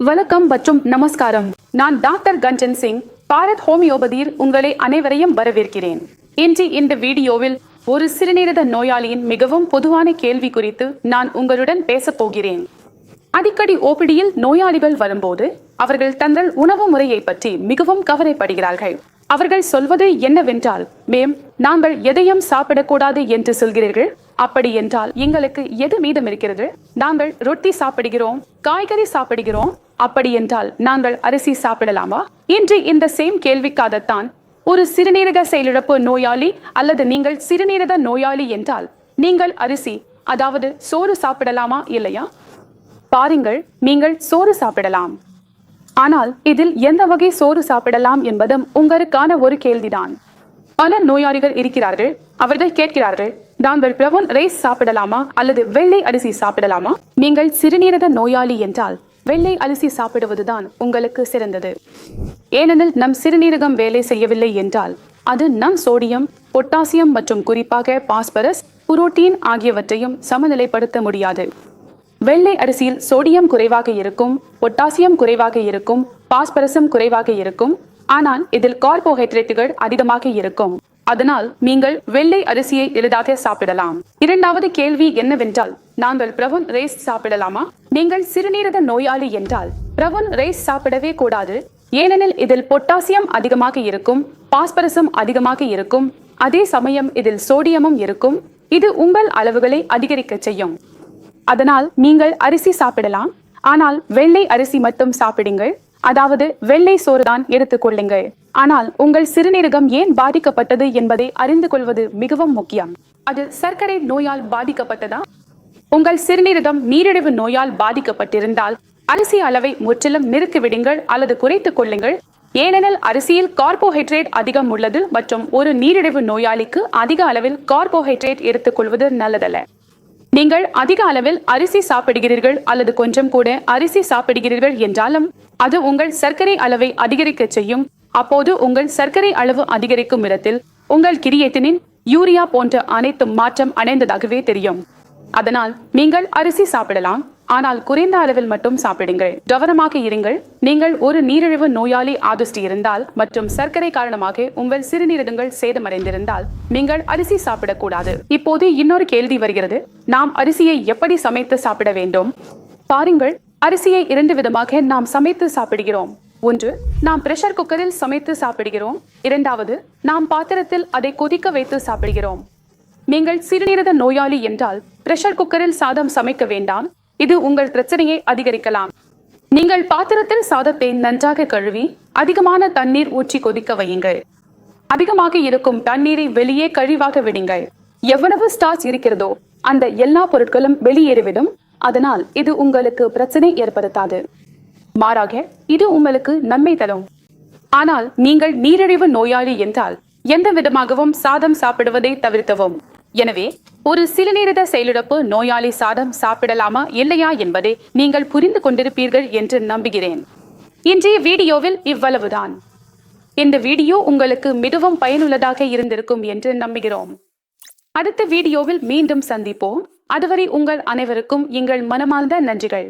வணக்கம் மற்றும் நமஸ்காரம். நான் டாக்டர் கஞ்சன் சிங் பாரத் ஹோமியோபதியில் உங்களை அனைவரையும் வரவேற்கிறேன். இன்று இந்த வீடியோவில் ஒரு சிறுநீரக நோயாளியின் மிகவும் பொதுவான கேள்வி குறித்து நான் உங்களுடன் பேசப் போகிறேன். அடிக்கடி ஓபிடியில் நோயாளிகள் வரும்போது அவர்கள் தங்கள் உணவு முறையை பற்றி மிகவும் கவலைப்படுகிறார்கள். அவர்கள் சொல்வது என்னவென்றால் மேம் நாங்கள் எதையும் சாப்பிடக்கூடாது என்று சொல்கிறீர்கள்? அப்படி என்றால் எங்களுக்கு எது மீதம் இருக்கிறது? நாங்கள் ரொட்டி சாப்பிடுகிறோம் காய்கறி சாப்பிடுகிறோம் அப்படி என்றால் நாங்கள் அரிசி சாப்பிடலாமா? இன்று இந்த சேம் கேள்விக்காகத்தான் ஒரு சிறுநீரக செயலிழப்பு நோயாளி அல்லது நீங்கள் சிறுநீரக நோயாளி என்றால் நீங்கள் அரிசி அதாவது சோறு சாப்பிடலாமா இல்லையா? பாருங்கள் நீங்கள் சோறு சாப்பிடலாம். ஆனால் இதில் எந்த வகை சோறு சாப்பிடலாம் என்பதும் உங்களுக்கான ஒரு கேள்விதான். பல நோயாளிகள் இருக்கிறார்கள் அவர்கள் கேட்கிறார்கள் நாங்கள் பிரவுன் ரைஸ் சாப்பிடலாமா? அல்லது வெள்ளை அரிசி சாப்பிடலாமா? நீங்கள் சிறுநீரக நோயாளி என்றால் வெள்ளை அரிசி சாப்பிடுவதுதான் உங்களுக்கு சிறந்தது. ஏனெனில் நம் சிறுநீரகம் வேலை செய்யவில்லை என்றால் அது நம் சோடியம் பொட்டாசியம் மற்றும் குறிப்பாக பாஸ்பரஸ் புரோட்டீன் ஆகியவற்றையும் சமநிலைப்படுத்த முடியாது. வெள்ளை அரிசியில் சோடியம் குறைவாக இருக்கும் பொட்டாசியம் குறைவாக இருக்கும் பாஸ்பரஸும் குறைவாக இருக்கும். ஆனால் இதில் கார்போஹைட்ரேட்டுகள் அதிகமாக இருக்கும். அதனால் நீங்கள் வெள்ளை அரிசியை எளிதாக சாப்பிடலாம். இரண்டாவது கேள்வி என்னவென்றால் நாங்கள் பிரவுன் ரைஸ் சாப்பிடலாமா? நீங்கள் சிறுநீரக நோயாளி என்றால் பிரவுன் ரைஸ் சாப்பிடவே கூடாது. ஏனெனில் இதில் பொட்டாசியம் அதிகமாக இருக்கும் பாஸ்பரஸும் அதிகமாக இருக்கும் அதே சமயம் இதில் சோடியமும் இருக்கும். இது உங்கள் அளவுகளை அதிகரிக்க செய்யும். அதனால் நீங்கள் அரிசி சாப்பிடலாம். ஆனால் வெள்ளை அரிசி மட்டும் சாப்பிடுங்கள். அதாவது வெள்ளை சோறுதான் எடுத்துக்கொள்ளுங்கள் ஆனால் உங்கள் சிறுநீரகம் ஏன் பாதிக்கப்பட்டது என்பதை அறிந்து கொள்வது மிகவும் முக்கியம். அது சர்க்கரை நோயால் பாதிக்கப்பட்டதா? உங்கள் சிறுநீரகம் நீரிழிவு நோயால் பாதிக்கப்பட்டிருந்தால் அரிசி அளவை முற்றிலும் நிறுத்திவிடுங்கள் அல்லது குறைத்துக் கொள்ளுங்கள். ஏனெனில் அரிசியில் கார்போஹைட்ரேட் அதிகம் உள்ளது மற்றும் ஒரு நீரிழிவு நோயாளிக்கு அதிக அளவில் கார்போஹைட்ரேட் எடுத்துக்கொள்வது நல்லதல்ல. நீங்கள் அதிக அளவில் அரிசி சாப்பிடுகிறீர்கள் அல்லது கொஞ்சம் கூட அரிசி சாப்பிடுகிறீர்கள் என்றாலும் அது உங்கள் சர்க்கரை அளவை அதிகரிக்க செய்யும். அப்போது உங்கள் சர்க்கரை அளவு அதிகரிக்கும் இடத்தில் உங்கள் கிரியேட்டினின் யூரியா போன்ற அனைத்தும் மாற்றம் அடைந்ததாகவே தெரியும். அதனால் நீங்கள் அரிசி சாப்பிடலாம். ஆனால் குறைந்த அளவில் மட்டும் சாப்பிடுங்கள். கவனமாக இருங்கள். நீங்கள் ஒரு நீரிழிவு நோயாளி ஆதிஷ்டி இருந்தால் மற்றும் சர்க்கரை காரணமாக உங்கள் சிறுநீரகங்கள் சேதமடைந்திருந்தால் நீங்கள் அரிசி சாப்பிடக்கூடாது. இப்போது இன்னொரு கேள்வி வருகிறது. நாம் அரிசியை எப்படி சமைத்து சாப்பிட வேண்டும்? பாருங்கள். அரிசியை இரண்டு விதமாக நாம் சமைத்து சாப்பிடுகிறோம். ஒன்று நாம் பிரஷர் குக்கரில் சமைத்து சாப்பிடுகிறோம். இரண்டாவது நாம் பாத்திரத்தில் அதை கொதிக்க வைத்து சாப்பிடுகிறோம். நீங்கள் சிறுநீரக நோயாளி என்றால் பிரஷர் குக்கரில் சாதம் சமைக்க வேண்டாம். இது உங்கள் பிரச்சனையை அதிகரிக்கலாம். நீங்கள் பாத்திரத்தில் சாதத்தை நன்றாக கழுவி அதிகமான தண்ணீர் ஊற்றி கொதிக்க வையுங்கள். அதிகமாக இருக்கும் தண்ணீரை வெளியே கழிவாக விடுங்கள். எவ்வளவு ஸ்டார்ச் இருக்கிறதோ அந்த எல்லா பொருட்களும் வெளியேறிவிடும். அதனால் இது உங்களுக்கு பிரச்சனை ஏற்படுத்தாது. மாறாக இது உங்களுக்கு நன்மை தரும். ஆனால் நீங்கள் நீரிழிவு நோயாளி என்றால் எந்த விதமாகவும் சாதம் சாப்பிடுவதை தவிர்க்கவும். எனவே ஒரு சிறுநீரக செயலிழப்பு நோயாளி சாதம் சாப்பிடலாமா இல்லையா என்பதை நீங்கள் புரிந்து கொண்டிருப்பீர்கள் என்று நம்புகிறேன். இன்றைய வீடியோவில் இவ்வளவுதான். இந்த வீடியோ உங்களுக்கு மிகவும் பயனுள்ளதாக இருந்திருக்கும் என்று நம்புகிறோம். அடுத்த வீடியோவில் மீண்டும் சந்திப்போம். அதுவரை உங்கள் அனைவருக்கும் எங்கள் மனமார்ந்த நன்றிகள்.